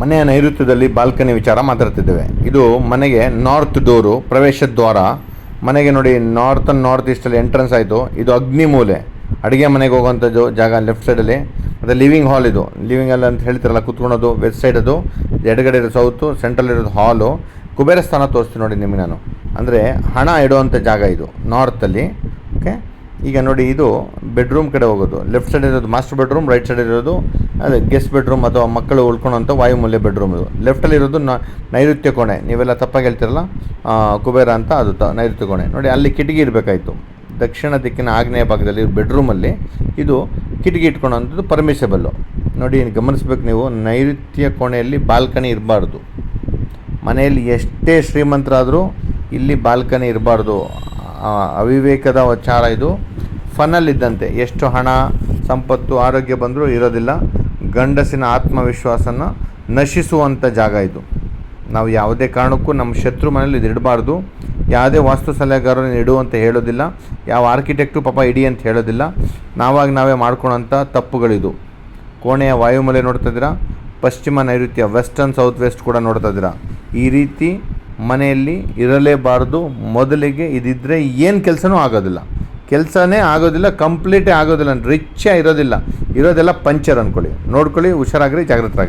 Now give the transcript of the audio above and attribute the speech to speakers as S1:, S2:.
S1: ಮನೆಯ ನೈಋತ್ಯದಲ್ಲಿ ಬಾಲ್ಕನಿ ವಿಚಾರ ಮಾತಾಡ್ತಿದ್ದೇವೆ. ಇದು ಮನೆಗೆ ನಾರ್ತ್ ಡೋರು ಪ್ರವೇಶ ದ್ವಾರ. ಮನೆಗೆ ನೋಡಿ ನಾರ್ತ್ ಅಂಡ್ ನಾರ್ತ್ ಈಸ್ಟಲ್ಲಿ ಎಂಟ್ರೆನ್ಸ್ ಆಯಿತು. ಇದು ಅಗ್ನಿ ಮೂಲೆ. ಅಡುಗೆ ಮನೆಗೆ ಹೋಗುವಂಥದ್ದು ಜಾಗ ಲೆಫ್ಟ್ ಸೈಡಲ್ಲಿ ಮತ್ತು ಲಿವಿಂಗ್ ಹಾಲ್ ಇದು. ಲಿವಿಂಗ್ ಹಾಲ್ ಅಂತ ಹೇಳ್ತಿರಲ್ಲ ಕುತ್ಕೊಳೋದು ವೆಸ್ಟ್ ಸೈಡ್ ಅದು. ಎಡಗಡೆ ಇರೋದು ಸೌತು ಸೆಂಟ್ರಲ್ ಇರೋದು ಹಾಲು ಕುಬೇರ ಸ್ಥಾನ ತೋರಿಸ್ತೀನಿ ನೋಡಿ ನಿಮಗೆ ನಾನು. ಅಂದರೆ ಹಣ ಇಡುವಂಥ ಜಾಗ ಇದು ನಾರ್ತಲ್ಲಿ ಓಕೆ ಈಗ ನೋಡಿ ಇದು ಬೆಡ್ರೂಮ್ ಕಡೆ ಹೋಗೋದು. ಲೆಫ್ಟ್ ಸೈಡ್ ಇರೋದು ಮಾಸ್ಟರ್ ಬೆಡ್ರೂಮ್ ರೈಟ್ ಸೈಡ್ ಇರೋದು ಅದೇ ಗೆಸ್ಟ್ ಬೆಡ್ರೂಮ್ ಅಥವಾ ಮಕ್ಕಳು ಉಳ್ಕೊಳೋಂಥ ವಾಯುಮೂಲ್ಯ ಬೆಡ್ರೂಮ್ ಇದು. ಲೆಫ್ಟಲ್ಲಿ ಇರೋದು ನ- ನೈಋತ್ಯ ಕೋಣೆ. ನೀವೆಲ್ಲ ತಪ್ಪಾಗಿ ಹೇಳ್ತಿರಲ್ಲ? ಕುಬೇರ ಅಂತ ಅದು ತ ನೈಋತ್ಯ ಕೋಣೆ. ನೋಡಿ, ಅಲ್ಲಿ ಕಿಟಕಿ ಇರಬೇಕಾಯಿತು. ದಕ್ಷಿಣ ದಿಕ್ಕಿನ ಆಗ್ನೇಯ ಭಾಗದಲ್ಲಿ ಬೆಡ್ರೂಮಲ್ಲಿ ಇದು ಕಿಟಕಿ ಇಟ್ಕೊಳ್ಳೋಂಥದ್ದು ಪರ್ಮಿಷಬಲ್ಲು ನೋಡಿ ಏನು ಗಮನಿಸ್ಬೇಕು ನೀವು, ನೈಋತ್ಯ ಕೋಣೆಯಲ್ಲಿ ಬಾಲ್ಕನಿ ಇರಬಾರ್ದು. ಮನೆಯಲ್ಲಿ ಎಷ್ಟೇ ಶ್ರೀಮಂತರಾದರೂ ಇಲ್ಲಿ ಬಾಲ್ಕನಿ ಇರಬಾರ್ದು. ಅವಿವೇಕದ ವಿಚಾರ ಇದು. ಫನಲ್ಲಿದ್ದಂತೆ ಎಷ್ಟು ಹಣ, ಸಂಪತ್ತು, ಆರೋಗ್ಯ ಬಂದರೂ ಇರೋದಿಲ್ಲ. ಗಂಡಸಿನ ಆತ್ಮವಿಶ್ವಾಸನ ನಶಿಸುವಂಥ ಜಾಗ ಇದು. ನಾವು ಯಾವುದೇ ಕಾರಣಕ್ಕೂ ನಮ್ಮ ಶತ್ರು ಮನೇಲಿ ಇದು ಯಾವುದೇ ವಾಸ್ತು ಸಲಹೆಗಾರನ ಇಡು ಅಂತ ಹೇಳೋದಿಲ್ಲ. ಯಾವ ಆರ್ಕಿಟೆಕ್ಟು ಪಾಪ ಇಡಿ ಅಂತ ಹೇಳೋದಿಲ್ಲ. ನಾವಾಗಿ ನಾವೇ ಮಾಡ್ಕೊಳೋಂಥ ತಪ್ಪುಗಳಿದು. ಕೋಣೆಯ ವಾಯುಮಲೆ ನೋಡ್ತಾ ಇದ್ದೀರಾ? ಪಶ್ಚಿಮ ನೈಋತ್ಯ ವೆಸ್ಟರ್ನ್ ಸೌತ್ ವೆಸ್ಟ್ ಕೂಡ ನೋಡ್ತಾ ಇದ್ದೀರಾ? ಈ ರೀತಿ ಮನೆಯಲ್ಲಿ ಇರಲೇಬಾರ್ದು. ಮೊದಲಿಗೆ ಇದಿದ್ದರೆ ಏನು ಕೆಲಸನೂ ಆಗೋದಿಲ್ಲ. ಕೆಲಸನೇ ಆಗೋದಿಲ್ಲ ಕಂಪ್ಲೀಟೇ ಆಗೋದಿಲ್ಲ ರಿಚ್ಚೇ ಇರೋದಿಲ್ಲ. ಇರೋದೆಲ್ಲ ಪಂಚರ್ ಅಂದ್ಕೊಳ್ಳಿ ನೋಡ್ಕೊಳ್ಳಿ ಹುಷಾರಾಗ್ರಿ ಜಾಗ್ರತರಾಗಿ